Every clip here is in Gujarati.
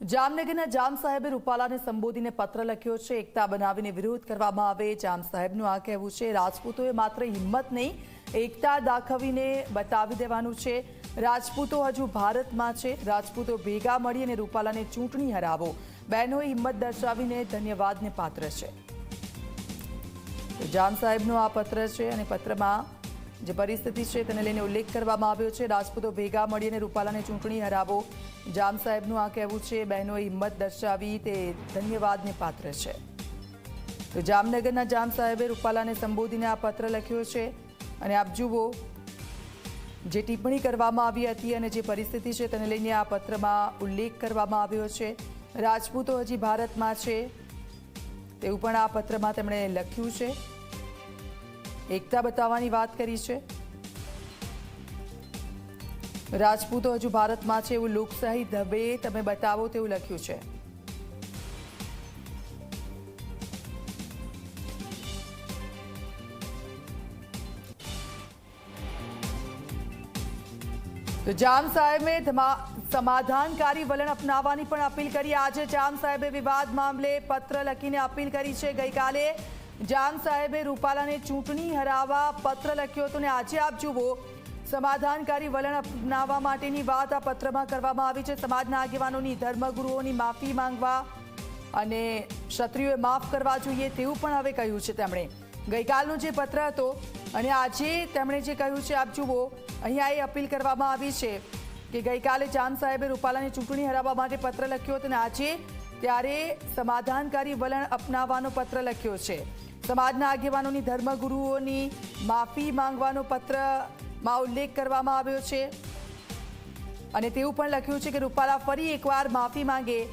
જામનગરના જામ સાહેબે રૂપાલાને સંબોધીને પત્ર લખ્યો છે. એકતા બનાવીને વિરોધ કરવામાં આવે, જામ સાહેબનું આ કહેવું છે. રાજપૂતોએ માત્ર હિંમત નહીં, એકતા દાખવીને બતાવી દેવાનું છે. રાજપૂતો હજુ ભારતમાં છે. રાજપૂતો ભેગા મળી અને રૂપાલાને ચૂંટણી હરાવો. બહેનોએ હિંમત દર્શાવીને ધન્યવાદને પાત્ર છે. જામ સાહેબનો આ પત્ર છે અને પત્રમાં જે પરિસ્થિતિ છે તેને લઈને ઉલ્લેખ કરવામાં આવ્યો છે. રાજપૂતો ભેગા મળીને રૂપાલાને ચૂંટણી હરાવો. જામ સાહેબનું આ કહેવું છે, બહેનોએ હિંમત દર્શાવી તે ધન્યવાદને પાત્ર છે. તો જામનગરના જામ સાહેબે રૂપાલાને સંબોધીને આ પત્ર લખ્યો છે અને આપ જુઓ, જે ટિપ્પણી કરવામાં આવી હતી અને જે પરિસ્થિતિ છે તેને લઈને આ પત્રમાં ઉલ્લેખ કરવામાં આવ્યો છે. રાજપૂતો હજી ભારતમાં છે તેવું પણ આ પત્રમાં તેમણે લખ્યું છે. એકતા બતાવવાની વાત કરી છે. રાજપૂતો હજુ ભારતમાં છે એવું લોકશાહી ધબે તમે બતાવો તેવું લખ્યું છે. તો જામ સાહેબે સમાધાનકારી વલણ અપનાવવાની પણ અપીલ કરી. આજે જામ સાહેબે વિવાદ મામલે પત્ર લખીને અપીલ કરી છે. ગઈકાલે જામ સાહેબે રૂપાલાને ચૂંટણી હરાવવા પત્ર લખ્યો હતો ને આજે આપ જુઓ સમાધાનકારી વલણ અપનાવવા માટેની વાત આ પત્રમાં કરવામાં આવી છે. સમાજના આગેવાનોની ધર્મગુરુઓની માફી માંગવા અને ક્ષત્રિયોએ માફ કરવા જોઈએ તેવું પણ હવે કહ્યું છે તેમણે. ગઈકાલનો જે પત્ર હતો અને આજે તેમણે જે કહ્યું છે, આપ જુઓ, અહીંયા એ અપીલ કરવામાં આવી છે કે ગઈકાલે જામ સાહેબે રૂપાલાની ચૂંટણી હરાવવા માટે પત્ર લખ્યો હતો અને આજે ત્યારે સમાધાનકારી વલણ અપનાવવાનો પત્ર લખ્યો છે. સમાજના આગેવાનોની ધર્મગુરુઓની માફી માંગવાનો પત્રમાં ઉલ્લેખ કરવામાં આવ્યો છે. અને તેવું પણ લખ્યું છે કે રૂપાલા ફરી એકવાર માફી માંગે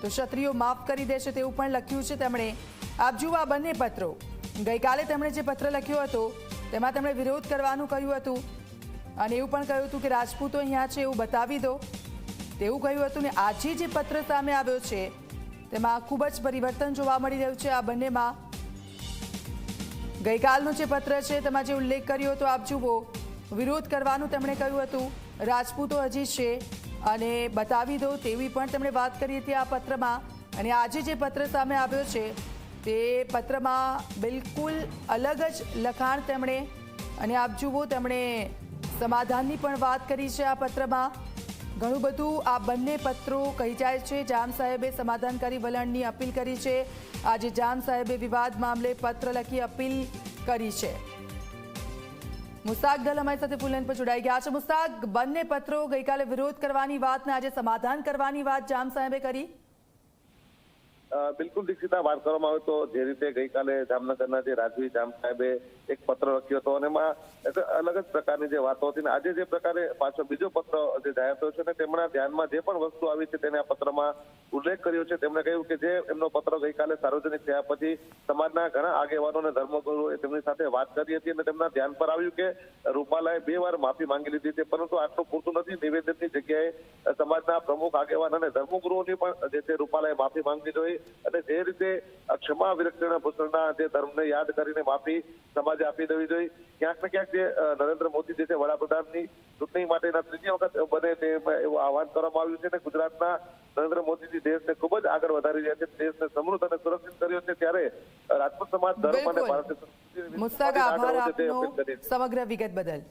તો ક્ષત્રિયો માફ કરી દેશે તેવું પણ લખ્યું છે તેમણે. આપ જુઓ આ બંને પત્રો. ગઈકાલે તેમણે જે પત્ર લખ્યો હતો, તેમાં તેમણે વિરોધ કરવાનું કહ્યું હતું. અને એવું પણ કહ્યું હતું કે રાજપૂતો અહીંયા છે એવું બતાવી દો. તેવું કહ્યું હતું ને આજે જે પત્ર સામે આવ્યો છે, તેમાં ખૂબ જ પરિવર્તન જોવા મળી રહ્યું છે આ બંનેમાં. ગઈકાલનો જે પત્ર છે, તેમાં જે ઉલ્લેખ કર્યો હતો, આપ જુઓ. વિરોધ કરવાનું તેમણે કહ્યું હતું. રાજપૂતો હજી છે અને બતાવી દો તેવી પણ તેમણે વાત કરી હતી આ પત્રમાં. અને આજે જે પત્ર સામે આવ્યો છે, તે પત્રમાં બિલકુલ અલગ જ લખાણ તેમણે અને આપ જુઓ તેમણે સમાધાનની પણ વાત કરી છે આ પત્રમાં. ઘણું બધું આ બંને પત્રો કહી જાય છે. જામ સાહેબે સમાધાનકારી વલણની અપીલ કરી છે. આજે જામ સાહેબે વિવાદ મામલે પત્ર લખી અપીલ કરી છે. મુસ્તાક દલ અમારી સાથે ફૂલન પર જોડાઈ ગયા છે. મુસ્તાક, બંને પત્રો ગઈકાલે વિરોધ કરવાની વાત ને આજે સમાધાન કરવાની વાત જામ સાહેબે કરી. બિલકુલ દીક્ષિતા વાત કરવામાં આવે તો જે રીતે ગઈકાલે જામનગરના જે રાજવી જામ સાહેબે એક પત્ર લખ્યો હતો અને એમાં અલગ જ પ્રકારની જે વાતો હતી ને આજે જે પ્રકારે પાછો બીજો પત્ર જે જાહેર થયો છે ને તેમના ધ્યાનમાં જે પણ વસ્તુ આવી છે તેને આ પત્રમાં ઉલ્લેખ કર્યો છે. તેમણે કહ્યું કે જે એમનો પત્ર ગઈકાલે સાર્વજનિક થયા પછી સમાજના ઘણા આગેવાનો અને ધર્મગુરુએ તેમની સાથે વાત કરી હતી અને તેમના ધ્યાન પર આવ્યું કે રૂપાલાએ બે વાર માફી માંગી લીધી છે પરંતુ આટલું પૂરતું નથી. નિવેદનની જગ્યાએ સમાજના પ્રમુખ આગેવાન અને ધર્મગુરુઓની પણ જે છે રૂપાલાએ માફી માંગવી જોઈએ. અને જે રીતે ક્ષમા વિરક્તિના ભૂષણના જે ધર્મને યાદ કરીને માફી સમાજે આપી દેવી જોઈએ. ક્યાંક ને ક્યાંક જે નરેન્દ્ર મોદી જે છે વડાપ્રધાનની ચૂંટણી માટેના ત્રીજી વખત બને તે એવું આહવાન કરવામાં આવ્યું છે અને ગુજરાતના નરેન્દ્ર મોદીજી દેશને ખૂબ જ આગળ વધારી રહ્યા છે. દેશને સમૃદ્ધ અને સુરક્ષિત કર્યો છે ત્યારે રાજપૂત સમાજ ધર્મ અને ભારતીય સંસ્કૃતિ. સમગ્ર વિગત બદલ.